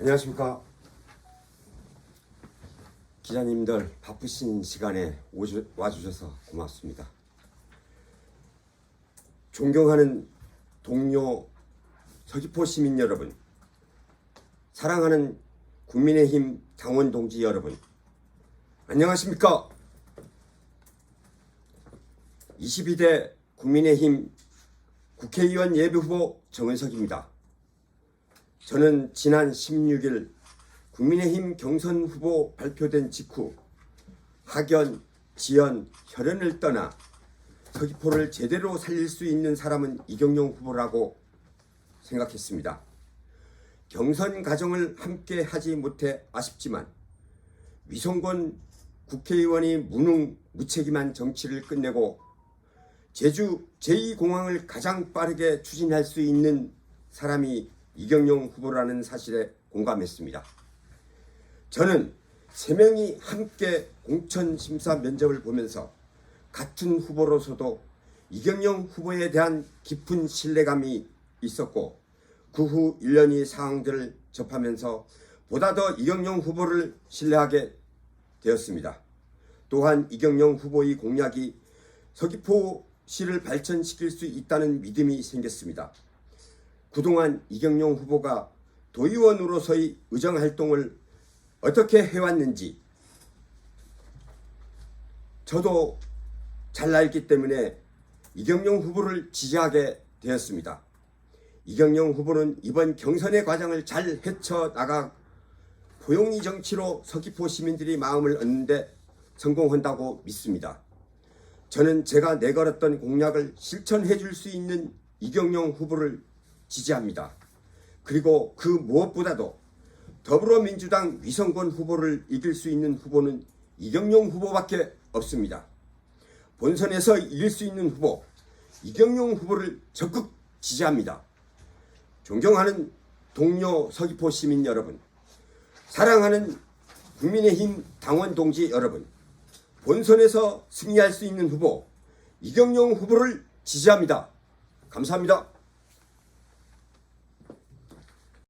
안녕하십니까. 기자님들 바쁘신 시간에 오주, 와주셔서 고맙습니다. 존경하는 동료 서귀포 시민 여러분, 사랑하는 국민의힘 당원 동지 여러분, 안녕하십니까? 22대 국민의힘 국회의원 예비후보 정은석입니다. 저는 지난 16일 국민의힘 경선 후보 발표된 직후 학연, 지연, 혈연을 떠나 서귀포를 제대로 살릴 수 있는 사람은 이경용 후보라고 생각했습니다. 경선 과정을 함께 하지 못해 아쉽지만 위성권 국회의원이 무능 무책임한 정치를 끝내고 제주 제2공항을 가장 빠르게 추진할 수 있는 사람이 이경용 후보라는 사실에 공감했습니다. 저는 세 명이 함께 공천 심사 면접을 보면서 같은 후보로서도 이경용 후보에 대한 깊은 신뢰감이 있었고 그 후 1년이 상황들을 접하면서 보다 더 이경용 후보를 신뢰하게 되었습니다. 또한 이경용 후보의 공약이 서귀포시를 발전시킬 수 있다는 믿음이 생겼습니다. 그동안 이경용 후보가 도의원으로서의 의정 활동을 어떻게 해왔는지 저도 잘 알기 때문에 이경용 후보를 지지하게 되었습니다. 이경용 후보는 이번 경선의 과정을 잘 헤쳐나가 포용이 정치로 서귀포 시민들이 마음을 얻는데 성공한다고 믿습니다. 저는 제가 내걸었던 공약을 실천해 줄 수 있는 이경용 후보를 지지합니다. 그리고 그 무엇보다도 더불어민주당 위성권 후보를 이길 수 있는 후보는 이경용 후보밖에 없습니다. 본선에서 이길 수 있는 후보 이경용 후보를 적극 지지합니다. 존경하는 동료 서귀포 시민 여러분, 사랑하는 국민의힘 당원 동지 여러분, 본선에서 승리할 수 있는 후보 이경용 후보를 지지합니다. 감사합니다.